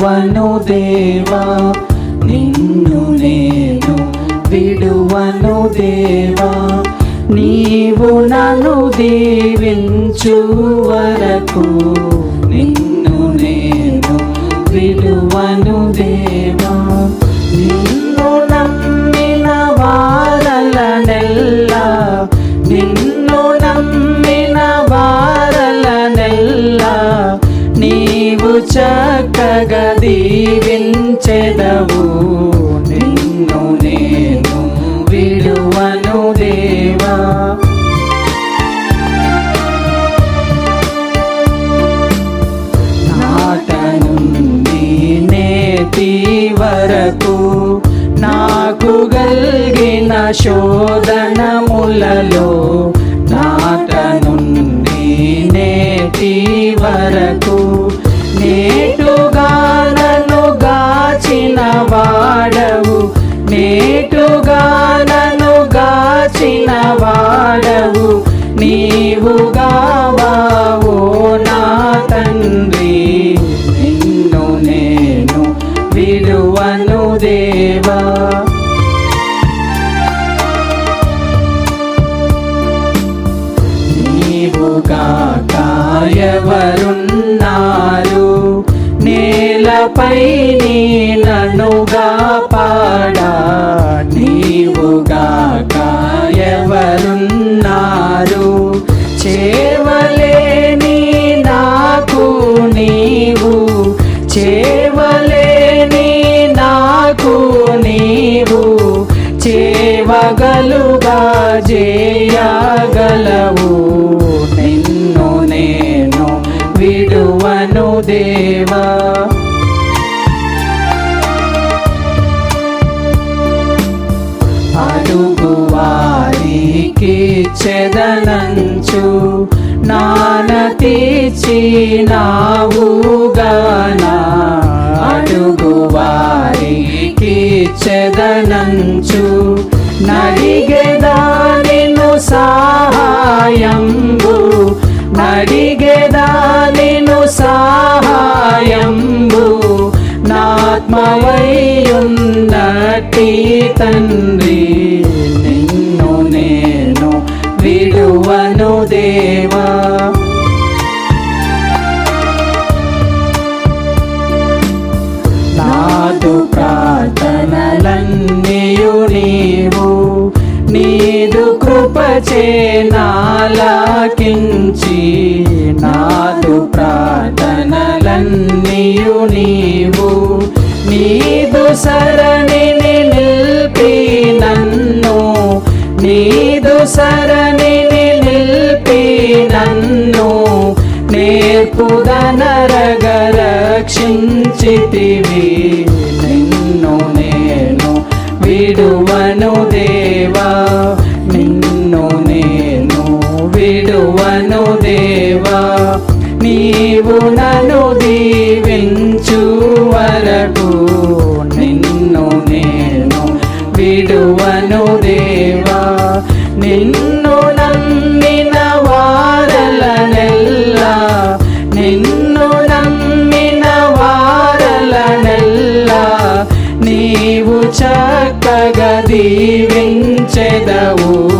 విడువను దేవా నిన్ను నేను విడువను దేవా నీవు నన్ను దీవించు వరకు నిన్ను నేను విడువను దేవా నిన్ను నమ్మిన వారల నెల్ల నిన్ను నమ్మిన వారల నెల్ల నీవు చక్కగా దీవించెదవు నిన్ను నేను విడువను దేవా. నాట నుండి నేతి వరకు నాకు గల్గిన శోధనములలో నాట నుండి నేతి వరకు నేలపై నీ నన్నుగా పాడా నీవుగాక ఎవరున్నారు? చేవలేని నాకు నీవు. చేవలేని నాకు నీవు. చేవగలుగా చేయగలవు చెదనంచు నాన తీర్చి నావుగానా అడుగు వారికి చెదనంచు నడిగెదానిను సహాయంబు. నడిగెదానిను సహాయంబు. నాత్మవయ్యున్నటి తండ్రి ప్రార్థనలన్నీయు నీవు. నీదు కృపచే నాలాకించి నాదు ప్రార్థనలన్నీయు నీవు. నీదు సరణిని నిల్పి నన్ను. నీదు సరణిని నిల్పి నన్ను. నేర్పుదనరగ రక్షించితివి. విడువను దేవా నిన్ను నేను విడువను దేవా. నీవు నన్ను దీవించు వరకు నిన్ను నేను విడువను దేవా. నిన్ను నీవు చక్కగా దీవించెదవు నిన్ను